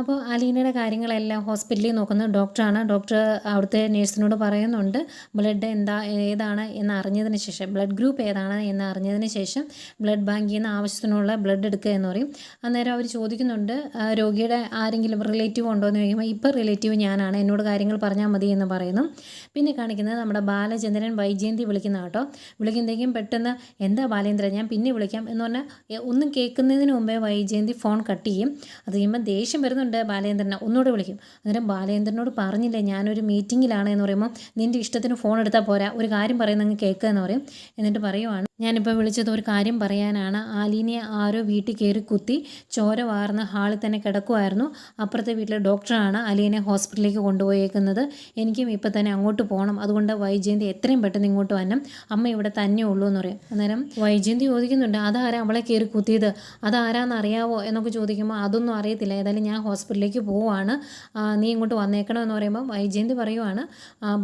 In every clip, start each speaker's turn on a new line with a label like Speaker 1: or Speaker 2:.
Speaker 1: അപ്പോൾ അലീനയുടെ കാര്യങ്ങളെല്ലാം ഹോസ്പിറ്റലിൽ നോക്കുന്ന ഡോക്ടറാണ്. ഡോക്ടർ അവിടുത്തെ നേഴ്സിനോട് പറയുന്നുണ്ട് ബ്ലഡ് എന്താ ഏതാണ് എന്ന് അറിഞ്ഞതിന് ശേഷം ബ്ലഡ് ഗ്രൂപ്പ് ഏതാണ് എന്ന് അറിഞ്ഞതിന് ശേഷം ബ്ലഡ് ബാങ്കിൽ നിന്ന് ആവശ്യത്തിനുള്ള ബ്ലഡ് എടുക്കുക എന്ന് പറയും. അന്നേരം അവർ ചോദിക്കുന്നുണ്ട് രോഗിയുടെ ആരെങ്കിലും റിലേറ്റീവ് ഉണ്ടോ എന്ന് ചോദിക്കുമ്പോൾ ഇപ്പോൾ റിലേറ്റീവ് ഞാനാണ് എന്നോട് കാര്യങ്ങൾ പറഞ്ഞാൽ മതി എന്ന് പറയുന്നു. പിന്നെ കാണിക്കുന്നത് നമ്മുടെ ബാലചന്ദ്രൻ വൈജയന്തി വിളിക്കുന്ന കേട്ടോ. വിളിക്കുമ്പോഴേക്കും പെട്ടെന്ന് എന്താ ബാലേന്ദ്രൻ ഞാൻ പിന്നെ വിളിക്കാം എന്ന് പറഞ്ഞാൽ ഒന്നും കേൾക്കുന്നതിന് മുമ്പേ വൈജയന്തി ഫോൺ കട്ട് ചെയ്യും. അത് കഴിയുമ്പോൾ ദേഷ്യം ബാലേന്ദ്രനെ. ഒന്നുകൂടെ വിളിക്കും. അന്നേരം ബാലേന്ദ്രനോട് പറഞ്ഞില്ലേ ഞാനൊരു മീറ്റിങ്ങിലാണ് എന്ന് പറയുമ്പോൾ നിന്റെ ഇഷ്ടത്തിന് ഫോൺ എടുത്താൽ പോരാ ഒരു കാര്യം പറയുന്ന അങ്ങ് കേൾക്കുക എന്ന് പറയും. എന്നിട്ട് പറയുവാണ് ഞാനിപ്പോൾ വിളിച്ചത് ഒരു കാര്യം പറയാനാണ്. ആലീനെ ആരോ വീട്ടിൽ കയറി കുത്തി ചോര വാർന്ന് ഹാളിൽ തന്നെ കിടക്കുമായിരുന്നു അപ്പുറത്തെ വീട്ടിലെ ഡോക്ടറാണ് അലീനെ ഹോസ്പിറ്റലിലേക്ക് കൊണ്ടുപോയേക്കുന്നത്. എനിക്കും ഇപ്പം തന്നെ അങ്ങോട്ട് പോകണം അതുകൊണ്ട് വൈജയന്തി എത്രയും പെട്ടെന്ന് ഇങ്ങോട്ട് വരണം. അമ്മ ഇവിടെ തന്നെ ഉള്ളൂ എന്ന് പറയും. അന്നേരം വൈജയന്തി ചോദിക്കുന്നുണ്ട് അതാരാ അവളെ കയറി കുത്തിയത്? അതാരാന്ന് അറിയാവോ എന്നൊക്കെ ചോദിക്കുമ്പോൾ അതൊന്നും അറിയത്തില്ല. ഏതായാലും ഞാൻ ഹോസ്പിറ്റലിലേക്ക് പോവാണ് നീ ഇങ്ങോട്ട് വന്നേക്കണം എന്ന് പറയുമ്പോൾ വൈജയന്തി പറയുവാണ്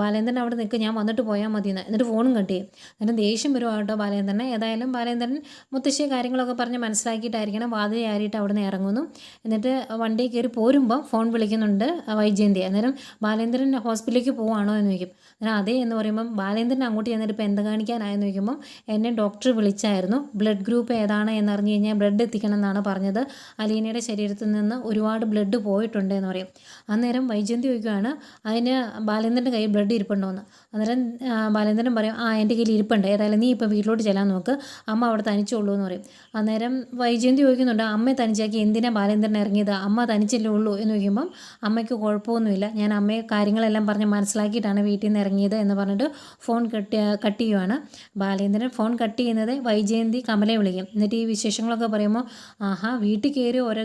Speaker 1: ബാലേന്ദ്രൻ അവിടെ നിൽക്കുക ഞാൻ വന്നിട്ട് പോയാൽ മതി എന്ന് എന്നിട്ട് ഫോണും കട്ട് എന്നിട്ട് ദേഷ്യം വരുവാ കേട്ടോ ബാലേന്ദ്രനെ. ഏതായാലും ബാലേന്ദ്രൻ മുത്തശ്ശിയെ കാര്യങ്ങളൊക്കെ പറഞ്ഞ് മനസ്സിലാക്കിയിട്ടായിരിക്കണം വാതിൽ ആരിയിട്ട് അവിടെ നിന്ന് ഇറങ്ങുന്നു. എന്നിട്ട് വണ്ടി കയറി പോരുമ്പോൾ ഫോൺ വിളിക്കുന്നുണ്ട് വൈജയന്തി. അന്നേരം ബാലേന്ദ്രൻ ഹോസ്പിറ്റലിലേക്ക് പോവാണോ എന്ന് ചോദിക്കും. അന്നേരം അതേ എന്ന് പറയുമ്പം ബാലേന്ദ്രൻ അങ്ങോട്ട് ചെന്നിട്ട് ഇപ്പോൾ എന്ത് കാണിക്കാനായെന്ന് ചോദിക്കുമ്പം എന്നെ ഡോക്ടർ വിളിച്ചായിരുന്നു. ബ്ലഡ് ഗ്രൂപ്പ് ഏതാണ് എന്നറിഞ്ഞ് കഴിഞ്ഞാൽ ബ്ലഡ് എത്തിക്കണം എന്നാണ് പറഞ്ഞത്. അലീനയുടെ ശരീരത്തിൽ നിന്ന് ഒരുപാട് ബ്ലഡ് പോയിട്ടുണ്ട് എന്ന് പറയും. അന്നേരം വൈജയന്തി ചോദിക്കുകയാണ് അതിന് ബാലേന്ദ്രന്റെ കയ്യിൽ ബ്ലഡ് ഇരിപ്പുണ്ടോ എന്ന് അന്നേരം ബാലേന്ദ്രൻ പറയും ആ എന്റെ കയ്യിൽ ഇരിപ്പുണ്ട്. ഏതായാലും നീ ഇപ്പോൾ വീട്ടിലോട്ട് ചെല്ലാൻ നോക്ക്. അമ്മ അവിടെ തനിച്ചുള്ളൂ എന്ന് പറയും. അന്നേരം വൈജയന്തി ചോദിക്കുന്നുണ്ട് അമ്മയെ തനിച്ചാക്കി എന്തിനാണ് ബാലേന്ദ്രൻ ഇറങ്ങിയത്? അമ്മ തനിച്ചല്ലേ ഉള്ളൂ? എന്ന് ചോദിക്കുമ്പം അമ്മയ്ക്ക് കുഴപ്പമൊന്നുമില്ല. ഞാൻ അമ്മയെ കാര്യങ്ങളെല്ലാം പറഞ്ഞ് മനസ്സിലാക്കിയിട്ടാണ് വീട്ടിൽ നിന്ന് ഇറങ്ങിയത് എന്ന് പറഞ്ഞിട്ട് ഫോൺ കട്ട് കട്ട് ചെയ്യുവാണ്. ബാലേന്ദ്രൻ ഫോൺ കട്ട് ചെയ്യുന്നത് വൈജയന്തി കമലയെ വിളിക്കും. എന്നിട്ട് ഈ വിശേഷങ്ങളൊക്കെ പറയുമ്പോൾ ആഹാ വീട്ടിൽ കയറി ഓരോ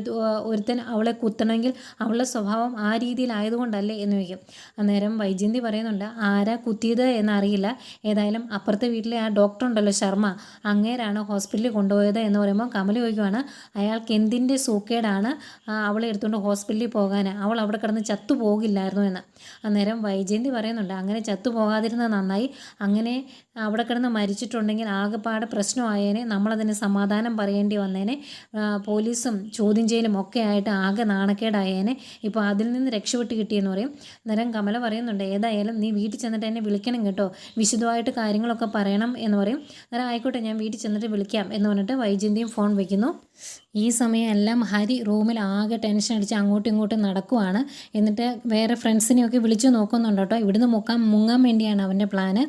Speaker 1: ഒരുത്തൻ അവളെ കുത്തണമെങ്കിൽ അവളുടെ സ്വഭാവം ആ രീതിയിലായതുകൊണ്ടല്ലേ എന്ന് ചോദിക്കും. അന്നേരം വൈജയന്തി പറയുന്നുണ്ട് ആരാ കുത്തിയത് എന്നറിയില്ല. ഏതായാലും അപ്പുറത്തെ വീട്ടിലെ ആ ഡോക്ടർ ഉണ്ടല്ലോ ശർമ്മ. അങ്ങേരാണ് ഹോസ്പിറ്റലിൽ കൊണ്ടുപോയത് എന്ന് പറയുമ്പോൾ കമൽ ചോദിക്കുവാണ് അയാൾക്ക് എന്തിന്റെ സൂക്കേടാണ് അവളെ എടുത്തുകൊണ്ട് ഹോസ്പിറ്റലിൽ പോകാൻ അവൾ അവിടെ കിടന്ന് ചത്തു പോകില്ലായിരുന്നു എന്ന്. അന്നേരം വൈജയന്തി പറയുന്നുണ്ട് അങ്ങനെ ചത്തു പോകാതിരുന്നത് നന്നായി. അങ്ങനെ അവിടെ കിടന്ന് മരിച്ചിട്ടുണ്ടെങ്കിൽ ആകെപ്പാടെ പ്രശ്നമായേനെ. നമ്മളതിന് സമാധാനം പറയേണ്ടി വന്നേനെ. പോലീസും ചോദ്യം ചെയ്യലും ഒക്കെ ആയിട്ട് ആകെ നാണക്കേടായേനെ. ഇപ്പോൾ അതിൽ നിന്ന് രക്ഷപ്പെട്ട് കിട്ടിയെന്ന് പറയും. അന്നേരം കമല പറയുന്നുണ്ട് ഏതായാലും നീ വീട്ടിൽ ചെന്നിട്ട് എന്നെ വിളിക്കണം കേട്ടോ. വിശദമായിട്ട് കാര്യങ്ങളൊക്കെ പറയണം എന്ന് പറയും. അന്നേരം ആയിക്കോട്ടെ ഞാൻ വീട്ടിൽ ചെന്നിട്ട് വിളിക്കാം എന്ന് പറഞ്ഞിട്ട് വൈജന്തിയും ഫോൺ വയ്ക്കുന്നു ഈ സമയം എല്ലാം ഹരി റൂമിൽ ആകെ ടെൻഷൻ അടിച്ച് അങ്ങോട്ടും ഇങ്ങോട്ടും നടക്കുവാണ്. എന്നിട്ട് വേറെ ഫ്രണ്ട്സിനെയൊക്കെ വിളിച്ചു നോക്കുന്നുണ്ട് കേട്ടോ. ഇവിടുന്ന് മുക്കാൻ മുങ്ങാൻ വേണ്ടിയാണ് അവന്റെ പ്ലാന്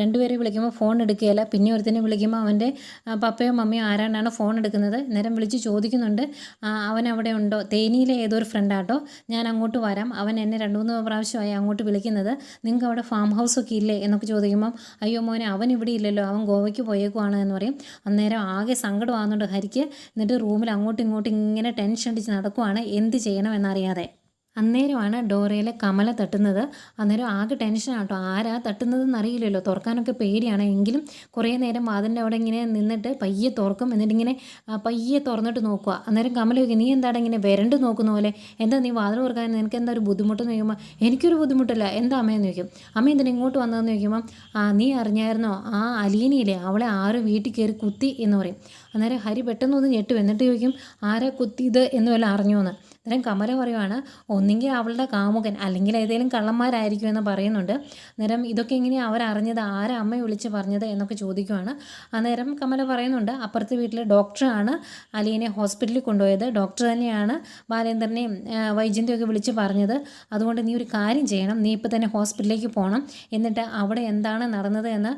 Speaker 1: രണ്ടുപേരെ വിളിക്കുമ്പോൾ ഫോൺ എടുക്കുകയില്ല. പിന്നെ ഒരുത്തിനെ വിളിക്കുമ്പോൾ അവന്റെ പപ്പയോ മമ്മിയോ ആരാണ്ടാണ് ഫോൺ എടുക്കുന്നത്? നേരം വിളിച്ച് ചോദിക്കുന്നുണ്ട്. അവൻ അവിടെ ഉണ്ടോ? തേനിയിലെ ഏതൊരു ഫ്രണ്ടാട്ടോ ഞാൻ അങ്ങോട്ട് വരാം. അവൻ എന്നെ രണ്ട് മൂന്ന് പ്രാവശ്യമായി അങ്ങോട്ട് വിളിക്കുന്നത്. നിങ്ങൾക്ക് അവിടെ ഫാം ഹൗസ് ഒക്കെ ഇല്ലേ? എന്നൊക്കെ ചോദിക്കുമ്പം അയ്യോ മോനെ അവൻ ഇവിടെ ഇല്ലല്ലോ. അവൻ ഗോവയ്ക്ക് പോയേക്കുവാണ് എന്ന് പറയും. അന്നേരം ആകെ സങ്കടമാകുന്നുണ്ട് ഹരിക്ക്. എന്നിട്ട് റൂമിൽ അങ്ങോട്ടും ഇങ്ങോട്ടും ഇങ്ങനെ ടെൻഷൻ അടിച്ച് നടക്കുവാണ് എന്ത് ചെയ്യണമെന്നറിയാതെ. അന്നേരമാണ് ഡോറയിലെ കമല തട്ടുന്നത്. അന്നേരം ആകെ ടെൻഷനാണ് കേട്ടോ ആരാ തട്ടുന്നതെന്ന് അറിയില്ലല്ലോ. തുറക്കാനൊക്കെ പേടിയാണ്. എങ്കിലും കുറേ നേരം വാതിന്റെ അവിടെ ഇങ്ങനെ നിന്നിട്ട് പയ്യെ തുറക്കും. എന്നിട്ട് ഇങ്ങനെ പയ്യെ തുറന്നിട്ട് നോക്കുക. അന്നേരം കമല ചോദിക്കും നീ എന്താണ് ഇങ്ങനെ വരണ്ട് നോക്കുന്ന പോലെ? എന്താ നീ വാതിൽ തുറക്കാൻ നിനക്ക് എന്താ ഒരു ബുദ്ധിമുട്ടെന്ന് ചോദിക്കുമ്പോൾ എനിക്കൊരു ബുദ്ധിമുട്ടില്ല. എന്താ അമ്മയെന്ന് ചോദിക്കും. അമ്മ എന്തിനാ ഇങ്ങോട്ട് വന്നതെന്ന് ചോദിക്കുമ്പോൾ ആ നീ അറിഞ്ഞായിരുന്നോ? ആ അലീനയില്ലേ? അവളെ ആരും വീട്ടിൽ കയറി കുത്തി എന്ന് പറയും. അന്നേരം ഹരി പെട്ടെന്ന് ഒന്ന് ഞെട്ടും. എന്നിട്ട് ചോദിക്കും ആരാ കുത്തിയത് എന്ന് വല്ല അറിഞ്ഞു എന്ന് അന്നേരം കമല പറയുവാണ് ഒന്നെങ്കിൽ അവളുടെ കാമുകൻ അല്ലെങ്കിൽ ഏതെങ്കിലും കള്ളന്മാരായിരിക്കും എന്ന് പറയുന്നുണ്ട്. അന്നേരം ഇതൊക്കെ എങ്ങനെയാണ് അവരറിഞ്ഞത്? ആരാ അമ്മയെ വിളിച്ച് പറഞ്ഞത് എന്നൊക്കെ ചോദിക്കുവാണ്. അന്നേരം കമല പറയുന്നുണ്ട് അപ്പുറത്തെ വീട്ടിലെ ഡോക്ടറാണ് അലീനെ ഹോസ്പിറ്റലിൽ കൊണ്ടുപോയത്. ഡോക്ടർ തന്നെയാണ് ബാലേന്ദ്രനെയും വൈജന്തിയും ഒക്കെ വിളിച്ച് പറഞ്ഞത്. അതുകൊണ്ട് നീ ഒരു കാര്യം ചെയ്യണം. നീ ഇപ്പോൾ തന്നെ ഹോസ്പിറ്റലിലേക്ക് പോകണം എന്നിട്ട് അവിടെ എന്താണ് നടന്നത് എന്ന്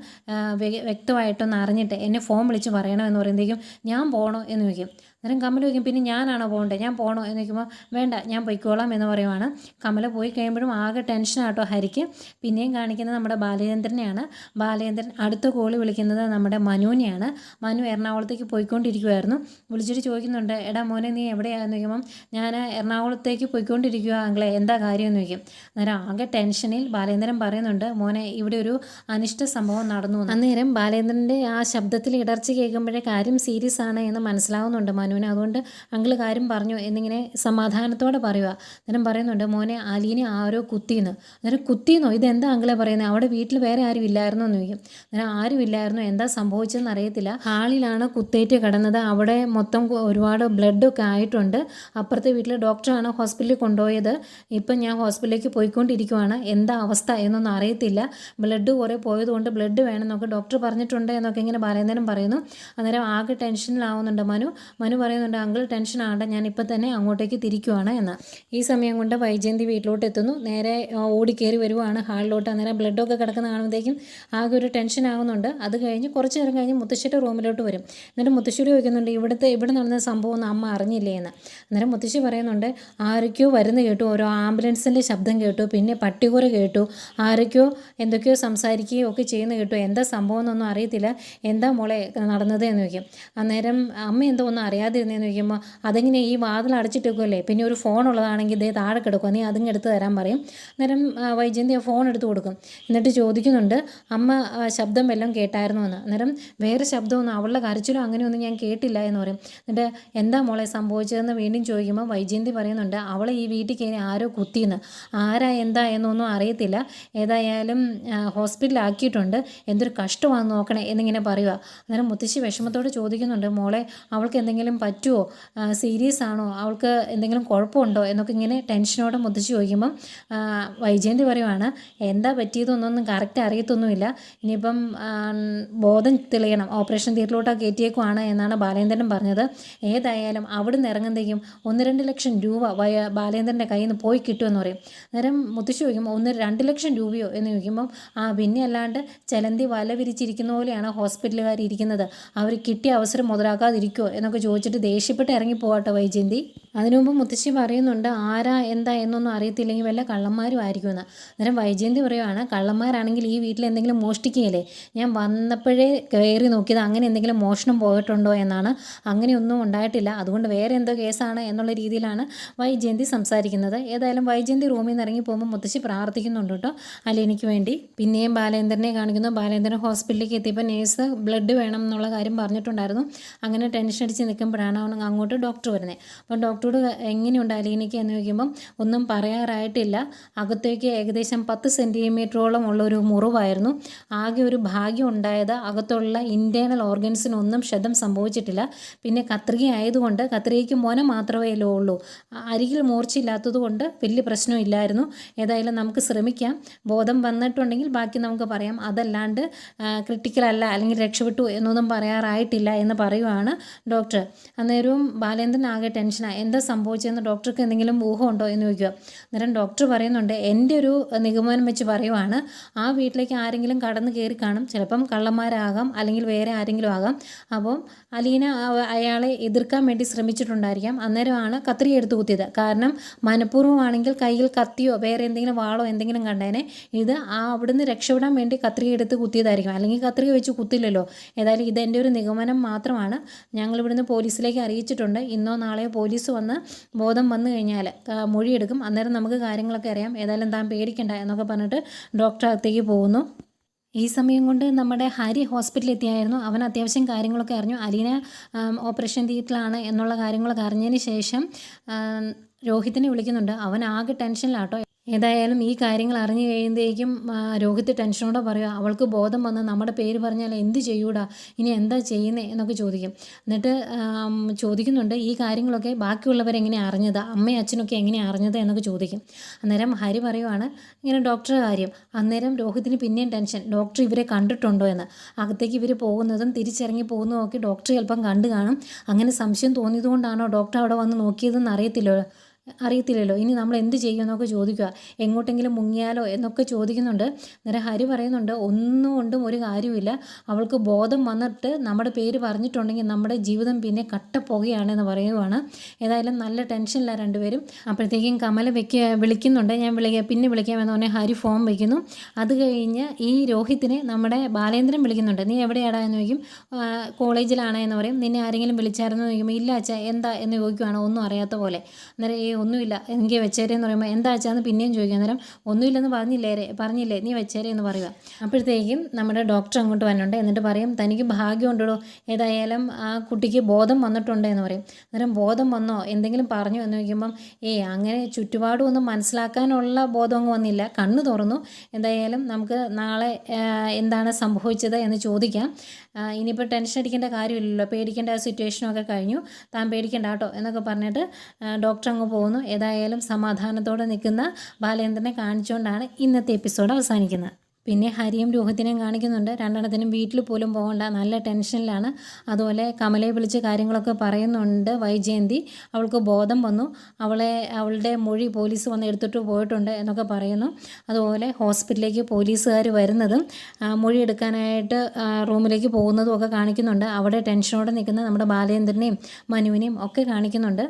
Speaker 1: വ്യക്തമായിട്ടൊന്ന് അറിഞ്ഞിട്ട് എന്നെ ഫോൺ വിളിച്ച് പറയണമെന്ന് പറയുമ്പോഴേക്കും ഞാൻ പോകണോ എന്ന് ചോദിക്കും. അന്നേരം കമല ചോദിക്കും പിന്നെ ഞാനാണോ പോകേണ്ടത് ഞാൻ പോകണോ എന്ന് ചോദിക്കുമ്പോൾ വേണ്ട ഞാൻ പൊയ്ക്കോളാം എന്ന് പറയുവാണ്. കമൽ പോയി കഴിയുമ്പോഴും ആകെ ടെൻഷനാട്ടോ ഹരിക്ക്. പിന്നെയും കാണിക്കുന്നത് നമ്മുടെ ബാലചന്ദ്രനെയാണ് ബാലചന്ദ്രൻ അടുത്ത കോളി വിളിക്കുന്നത് നമ്മുടെ മനുവിനെയാണ്. മനു എറണാകുളത്തേക്ക് പോയിക്കൊണ്ടിരിക്കുമായിരുന്നു വിളിച്ചിട്ട് ചോദിക്കുന്നുണ്ട് എടാ മോനെ നീ എവിടെയാണെന്ന് ചോദിക്കുമ്പം ഞാൻ എറണാകുളത്തേക്ക് പോയിക്കൊണ്ടിരിക്കുക ആങ്ങളെ എന്താ കാര്യം? എന്ന് ചോദിക്കും. അന്നേരം ആകെ ടെൻഷനിൽ ബാലേന്ദ്രൻ പറയുന്നുണ്ട് മോനെ ഇവിടെ ഒരു അനിഷ്ട സംഭവം നടന്നു. അന്നേരം ബാലേന്ദ്രന്റെ ആ ശബ്ദത്തിൽ ഇടർച്ച കേൾക്കുമ്പോഴേ കാര്യം സീരിയസ് ആണ് എന്ന് മനസ്സിലാവുന്നുണ്ട് മനുവിന് അതുകൊണ്ട് അങ്കിൾ കാര്യം പറഞ്ഞു എന്നിങ്ങനെ സമാധാനത്തോടെ പറയുക അന്നേരം പറയുന്നുണ്ട് മോനെ അലീനെ ആരോ കുത്തിയെന്ന്. അന്നേരം കുത്തിയെന്നോ? ഇതെന്താ അങ്കിളെ പറയുന്നത് അവിടെ വീട്ടിൽ വേറെ ആരും ഇല്ലായിരുന്നു? എന്ന് ചോദിക്കും. അന്നേരം ആരും ഇല്ലായിരുന്നു. എന്താ സംഭവിച്ചതെന്ന് അറിയത്തില്ല. ഹാളിലാണ് കുത്തേറ്റ് കിടന്നത്. അവിടെ മൊത്തം ഒരുപാട് ബ്ലഡൊക്കെ ആയിട്ടുണ്ട്. അപ്പുറത്തെ വീട്ടിലെ ഡോക്ടറാണ് ഹോസ്പിറ്റലിൽ കൊണ്ടുപോയത്. ഇപ്പം ഞാൻ ഹോസ്പിറ്റലിലേക്ക് പോയിക്കൊണ്ടിരിക്കുവാണ്. എന്താ അവസ്ഥ എന്നൊന്നും അറിയത്തില്ല. ബ്ലഡ് കുറേ പോയതുകൊണ്ട് ബ്ലഡ് വേണമെന്നൊക്കെ ഡോക്ടർ പറഞ്ഞിട്ടുണ്ട് എന്നൊക്കെ ഇങ്ങനെ പറയുന്നതിനും പറയുന്നു. അന്നേരം ആകെ ടെൻഷനിലാവുന്നുണ്ട് മനു. മനു പറയുന്നുണ്ട് അങ്കിൾ ടെൻഷൻ ആകണ്ട ഞാൻ ഇപ്പം തന്നെ അങ്ങോട്ടേക്ക് തിരിക്കുവാണ് എന്ന്. ഈ സമയം കൊണ്ട് വൈജയന്തി വീട്ടിലോട്ട് എത്തുന്നു. നേരെ ഓടിക്കേറി വരുവാണ്. ഹാളിലോട്ട് അന്നേരം ബ്ലഡൊക്കെ കിടക്കുന്ന കാണുമ്പോഴത്തേക്കും ആകെ ഒരു ടെൻഷൻ ആകുന്നുണ്ട് അത് കഴിഞ്ഞ് കുറച്ച് നേരം കഴിഞ്ഞ് മുത്തശ്ശിയുടെ റൂമിലോട്ട് വരും. എന്നിട്ട് മുത്തശ്ശിയോട് ചോദിക്കുന്നുണ്ട് ഇവിടുത്തെ ഇവിടെ നടന്ന സംഭവം ഒന്നും അമ്മ അറിഞ്ഞില്ലേ എന്ന്. അന്നേരം മുത്തശ്ശി പറയുന്നുണ്ട് ആരൊക്കെയോ വരുന്ന കേട്ടു. ഓരോ ആംബുലൻസിന്റെ ശബ്ദം കേട്ടു. പിന്നെ പട്ടികൂറ കേട്ടു. ആരൊക്കെയോ എന്തൊക്കെയോ സംസാരിക്കുകയോ ഒക്കെ ചെയ്യുന്ന കേട്ടു. എന്താ സംഭവം എന്നൊന്നും അറിയത്തില്ല. എന്താ മോളെ നടന്നത്? എന്ന് ചോദിക്കും. അന്നേരം അമ്മ എന്തോ ഒന്നും അറിയാതിരുന്നതെന്ന് ചോദിക്കുമ്പോൾ അതെങ്ങനെ ഈ വാതിൽ അടച്ചിട്ടേക്കുമല്ലേ പിന്നെ ഒരു ഫോൺ ഉള്ളതാണെങ്കിൽ ഇതേ താഴെ കിടക്കുക നീ അതിങ്ങ് എടുത്ത് തരാൻ പറയും. അന്നേരം വൈജയന്തി ആ ഫോൺ എടുത്ത് കൊടുക്കും. എന്നിട്ട് ചോദിക്കുന്നുണ്ട് അമ്മ ശബ്ദം വല്ലതും കേട്ടായിരുന്നു എന്ന് അന്നേരം വേറെ ശബ്ദമൊന്നും അവളുടെ കരച്ചിലോ അങ്ങനെയൊന്നും ഞാൻ കേട്ടില്ല എന്ന് പറയും. എന്നിട്ട് എന്താ മോളെ സംഭവിച്ചതെന്ന് വീണ്ടും ചോദിക്കുമ്പോൾ വൈജയന്തി പറയുന്നുണ്ട് അവളെ ഈ വീട്ടിൽ കയറി ആരോ കുത്തിയെന്ന്. ആരാ എന്താ എന്നൊന്നും അറിയത്തില്ല. ഏതായാലും ഹോസ്പിറ്റലാക്കിയിട്ടുണ്ട്. എന്തൊരു കഷ്ടമാണെന്ന് നോക്കണേ എന്നിങ്ങനെ പറയുക അന്നേരം മുത്തശ്ശി വിഷമത്തോട് ചോദിക്കുന്നുണ്ട് മോളെ അവൾക്ക് എന്തെങ്കിലും പറ്റുമോ സീരിയസ് ആണോ? അവൾക്ക് എന്തെങ്കിലും കുഴപ്പമുണ്ടോ? എന്നൊക്കെ ഇങ്ങനെ ടെൻഷനോടെ മുതിച്ച് ചോദിക്കുമ്പം വൈജയന്തി പറയുവാണ് എന്താ പറ്റിയതൊന്നൊന്നും കറക്റ്റ് അറിയത്തൊന്നുമില്ല. ഇനിയിപ്പം ബോധം തെളിയണം. ഓപ്പറേഷൻ തിയേറ്ററിലോട്ട് കയറ്റിയേക്കുവാണ് എന്നാണ് ബാലേന്ദ്രൻ പറഞ്ഞത്. ഏതായാലും അവിടുന്ന് ഇറങ്ങുന്നതേക്കും ഒന്ന് രണ്ട് ലക്ഷം രൂപ വയ ബാലേന്ദ്രന്റെ കയ്യിൽ നിന്ന് പോയി കിട്ടുമെന്ന് പറയും. നേരം മുത്തശ്ശി ചോദിക്കുമ്പോൾ ഒന്ന് രണ്ട് ലക്ഷം രൂപയോ? എന്ന് ചോദിക്കുമ്പം ആ പിന്നെ അല്ലാണ്ട് ചലന്തി വല വിരിച്ചിരിക്കുന്ന പോലെയാണ് ഹോസ്പിറ്റലുകാർ ഇരിക്കുന്നത് അവർ കിട്ടിയ അവസരം മുതലാക്കാതിരിക്കുമോ എന്നൊക്കെ ചോദിച്ചിട്ട് ദേഷ്യപ്പെട്ട് ഇറങ്ങി പോകട്ടെ വൈജയന്തി. അതിനു മുമ്പ് മുത്തശ്ശി പറയുന്നുണ്ട് ആരാ എന്താ എന്നൊന്നും അറിയത്തില്ലെങ്കിൽ വല്ല കള്ളന്മാരും ആയിരിക്കുമെന്ന്. അന്നേരം വൈജയന്തി പറയുവാണ് കള്ളന്മാരാണെങ്കിൽ ഈ വീട്ടിൽ എന്തെങ്കിലും മോഷ്ടിക്കുകയില്ലേ? ഞാൻ വന്നപ്പോഴേ കയറി നോക്കിയത് അങ്ങനെ എന്തെങ്കിലും മോഷണം പോയിട്ടുണ്ടോ എന്നാണ്. അങ്ങനെയൊന്നും ഉണ്ടായിട്ടില്ല. അതുകൊണ്ട് വേറെ എന്തോ കേസാണ് എന്നുള്ള രീതിയിലാണ് വൈജയന്തി സംസാരിക്കുന്നത്. ഏതായാലും വൈജയന്തി റൂമിൽ നിന്ന് ഇറങ്ങി പോകുമ്പോൾ മുത്തശ്ശി പ്രാർത്ഥിക്കുന്നുണ്ട് കേട്ടോ. അലീനയ്ക്ക് വേണ്ടി. പിന്നെയും ബാലേന്ദ്രനെ കാണിക്കുന്നു. ബാലേന്ദ്രൻ ഹോസ്പിറ്റലിലേക്ക് എത്തിയപ്പോൾ നേഴ്സ് ബ്ലഡ് വേണം എന്നുള്ള കാര്യം പറഞ്ഞിട്ടുണ്ടായിരുന്നു. അങ്ങനെ ടെൻഷൻ അടിച്ച് നിൽക്കുമ്പോഴാണ് അങ്ങോട്ട് ഡോക്ടർ വരുന്നത്. അപ്പോൾ ഡോക്ടറോട് എങ്ങനെയുണ്ട് അലീനയ്ക്ക് എന്ന് ചോദിക്കുമ്പം ഒന്നും പറയാറായിട്ടില്ല. അകത്തേക്ക് ഏകദേശം പത്ത് സെന്റിമീറ്ററോളം ഉള്ള ഒരു മുറിവായിരുന്നു. ആകെ ഒരു ഭാഗ്യം ഉണ്ടായത് അകത്തുള്ള ഇന്റേണൽ ഓർഗൻസിനൊന്നും ക്ഷതം സംഭവിച്ചിട്ടില്ല. പിന്നെ കത്രിക ആയതുകൊണ്ട് കത്രികയ്ക്ക് മൊന മാത്രമേ ഉള്ളൂ. അരികിൽ മൂർച്ചയില്ലാത്തതുകൊണ്ട് വലിയ പ്രശ്നമില്ലായിരുന്നു ഏതായാലും നമുക്ക് ശ്രമിക്കാം. ബോധം വന്നിട്ടുണ്ടെങ്കിൽ ബാക്കി നമുക്ക് പറയാം. അതല്ലാണ്ട് ക്രിട്ടിക്കൽ അല്ല അല്ലെങ്കിൽ രക്ഷപ്പെട്ടു എന്നൊന്നും പറയാറായിട്ടില്ല എന്ന് പറയുവാണ് ഡോക്ടർ. അന്നേരവും ബാലേന്ദ്രൻ ആകെ ടെൻഷനാണ് എന്താ സംഭവിച്ചതെന്ന് ഡോക്ടർക്ക് എന്തെങ്കിലും ഊഹമുണ്ടോ എന്ന് ചോദിക്കുക. അന്നേരം ഡോക്ടർ പറയുന്നുണ്ട് എന്റെ ഒരു നിഗമനം വെച്ച് പറയുവാണ് ആ വീട്ടിലേക്ക് ആരെങ്കിലും കടന്നു കയറി കാണും. ചിലപ്പം കള്ളന്മാരാകാം അല്ലെങ്കിൽ വേറെ ആരെങ്കിലും ആകാം. അപ്പം അലീന അയാളെ എതിർക്കാൻ വേണ്ടി ശ്രമിച്ചിട്ടുണ്ടായിരിക്കാം. അന്നേരമാണ് കത്രി എടുത്തു കുത്തിയത്. കാരണം മനഃപൂർവമാണെങ്കിൽ കയ്യിൽ കത്തിയോ വേറെ എന്തെങ്കിലും വാളോ എന്തെങ്കിലും കണ്ടേനെ ഇത് ആ അവിടുന്ന് രക്ഷപ്പെടാൻ വേണ്ടി കത്രി എടുത്ത് കുത്തിയതായിരിക്കും. അല്ലെങ്കിൽ കത്രിക വെച്ച് കുത്തില്ലല്ലോ. ഏതായാലും ഇത് എന്റെ ഒരു നിഗമനം മാത്രമാണ്. ഞങ്ങൾ ഇവിടുന്ന് പോലീസിലേക്ക് അറിയിച്ചിട്ടുണ്ട്. ഇന്നോ നാളെയോ പോലീസ് വന്ന് ബോധം വന്നു കഴിഞ്ഞാൽ മൊഴിയെടുക്കും. അന്നേരം നമുക്ക് കാര്യങ്ങളൊക്കെ അറിയാം. ഏതായാലും താൻ പേടിക്കണ്ട എന്നൊക്കെ പറഞ്ഞിട്ട് ഡോക്ടർ അകത്തേക്ക് പോകുന്നു. ഈ സമയം കൊണ്ട് നമ്മുടെ ഹരി ഹോസ്പിറ്റലിൽ എത്തിയായിരുന്നു. അവൻ അത്യാവശ്യം കാര്യങ്ങളൊക്കെ അറിഞ്ഞു. അലീന ഓപ്പറേഷൻ തിയേറ്ററിലാണ് എന്നുള്ള കാര്യങ്ങളൊക്കെ അറിഞ്ഞതിന് ശേഷം രോഹിത്തിനെ വിളിക്കുന്നുണ്ട്. അവൻ ആകെ ടെൻഷനിലാട്ടോ ഏതായാലും ഈ കാര്യങ്ങൾ അറിഞ്ഞു കഴിയുമ്പോഴേക്കും രോഗത്തെ ടെൻഷനോടെ പറയുക അവൾക്ക് ബോധം വന്ന് നമ്മുടെ പേര് പറഞ്ഞാൽ എന്ത് ചെയ്യൂടാ? ഇനി എന്താ ചെയ്യുന്നത് എന്നൊക്കെ ചോദിക്കും. എന്നിട്ട് ചോദിക്കുന്നുണ്ട് ഈ കാര്യങ്ങളൊക്കെ ബാക്കിയുള്ളവരെങ്ങനെ അറിഞ്ഞത്? അമ്മയും അച്ഛനൊക്കെ എങ്ങനെ അറിഞ്ഞത്? എന്നൊക്കെ ചോദിക്കും. അന്നേരം ഹരി പറയുവാണ് ഇങ്ങനെ ഡോക്ടറെ കാര്യം. അന്നേരം രോഹിത്തിന് പിന്നെയും ടെൻഷൻ. ഡോക്ടർ ഇവരെ കണ്ടിട്ടുണ്ടോ എന്ന്. അകത്തേക്ക് ഇവർ പോകുന്നതും തിരിച്ചിറങ്ങി പോകുന്നതും ഒക്കെ ഡോക്ടർ ചിലപ്പം കണ്ടു കാണും. അങ്ങനെ സംശയം തോന്നിയതുകൊണ്ടാണോ ഡോക്ടർ അവിടെ വന്ന് നോക്കിയതെന്ന് അറിയത്തില്ലല്ലോ? അറിയത്തില്ലല്ലോ. ഇനി നമ്മൾ എന്ത് ചെയ്യുമെന്നൊക്കെ ചോദിക്കുക. എങ്ങോട്ടെങ്കിലും മുങ്ങിയാലോ എന്നൊക്കെ ചോദിക്കുന്നുണ്ട്. നേരെ ഹരി പറയുന്നുണ്ട് ഒന്നും കൊണ്ടും ഒരു കാര്യമില്ല അവൾക്ക് ബോധം വന്നിട്ട് നമ്മുടെ പേര് പറഞ്ഞിട്ടുണ്ടെങ്കിൽ നമ്മുടെ ജീവിതം പിന്നെ കട്ടപ്പുകയാണെന്ന് പറയുവാണ്. ഏതായാലും നല്ല ടെൻഷനില്ല രണ്ടുപേരും. അപ്പോഴത്തേക്കും കമല വെക്ക വിളിക്കുന്നുണ്ട്. ഞാൻ വിളിക്കാം പിന്നെ വിളിക്കാമെന്ന് പറഞ്ഞാൽ ഹരി ഫോം വയ്ക്കുന്നു അത് കഴിഞ്ഞ് ഈ രോഹിത്തിനെ നമ്മുടെ ബാലേന്ദ്രൻ വിളിക്കുന്നുണ്ട്. നീ എവിടെയാടാ? എന്ന് ചോദിക്കും. "ആ, കോളേജിലാണ് എന്ന് പറയും. നിന്നെ ആരെങ്കിലും വിളിച്ചായിരുന്നു? ചോദിക്കുമ്പോൾ ഇല്ല അച്ഛാ എന്താ? എന്ന് ചോദിക്കുവാണ്. ഒന്നും അറിയാത്ത പോലെ. അന്നേരം ഒന്നുമില്ല. എനിക്ക് വെച്ചേരെന്ന് പറയുമ്പോൾ എന്താ വെച്ചാന്ന് പിന്നെയും ചോദിക്കാൻ നേരം ഒന്നുമില്ലെന്ന് പറഞ്ഞില്ലേ രേ- പറഞ്ഞില്ലേ? നീ വെച്ചേരെ എന്ന് പറയുക. അപ്പോഴത്തേക്കും നമ്മുടെ ഡോക്ടർ അങ്ങോട്ട് വന്നുണ്ട് എന്നിട്ട് പറയും തനിക്ക് ഭാഗ്യമുണ്ടോ ഏതായാലും ആ കുട്ടിക്ക് ബോധം വന്നിട്ടുണ്ട് എന്ന് പറയും. അന്നേരം ബോധം വന്നോ? എന്തെങ്കിലും പറഞ്ഞു എന്ന് ചോദിക്കുമ്പം ഏയ് അങ്ങനെ ചുറ്റുപാടും ഒന്നും മനസ്സിലാക്കാനുള്ള ബോധം ബോധമൊന്നും വന്നില്ല. കണ്ണ് തുറന്നു. എന്തായാലും നമുക്ക് നാളെ എന്താണ് സംഭവിച്ചത് എന്ന് ചോദിക്കാം. ഇനിയിപ്പോൾ ടെൻഷൻ അടിക്കേണ്ട കാര്യമില്ലല്ലോ. പേടിക്കേണ്ട ആ സിറ്റുവേഷനൊക്കെ കഴിഞ്ഞു. താൻ പേടിക്കേണ്ട കേട്ടോ എന്നൊക്കെ പറഞ്ഞിട്ട് ഡോക്ടർ അങ്ങ് പോകുന്നു. ഏതായാലും സമാധാനത്തോടെ നിൽക്കുന്ന ബാലേന്ദ്രനെ കാണിച്ചുകൊണ്ടാണ് ഇന്നത്തെ എപ്പിസോഡ് അവസാനിക്കുന്നത്. പിന്നെ ഹരിയും രോഹിത്തിനെയും കാണിക്കുന്നുണ്ട്. രണ്ടെണ്ണത്തിനും വീട്ടിൽ പോലും പോകണ്ട നല്ല ടെൻഷനിലാണ്. അതുപോലെ കമലയെ വിളിച്ച് കാര്യങ്ങളൊക്കെ പറയുന്നുണ്ട് വൈജയന്തി. അവൾക്ക് ബോധം വന്നു. അവളെ അവളുടെ മൊഴി പോലീസ് വന്ന് എടുത്തിട്ട് പോയിട്ടുണ്ട് എന്നൊക്കെ പറയുന്നു. അതുപോലെ ഹോസ്പിറ്റലിലേക്ക് പോലീസുകാർ വരുന്നതും മൊഴി എടുക്കാനായിട്ട് റൂമിലേക്ക് പോകുന്നതും ഒക്കെ കാണിക്കുന്നുണ്ട്. അവിടെ ടെൻഷനോടെ നിൽക്കുന്ന നമ്മുടെ ബാലേന്ദ്രനെയും മനുവിനെയും ഒക്കെ കാണിക്കുന്നുണ്ട്.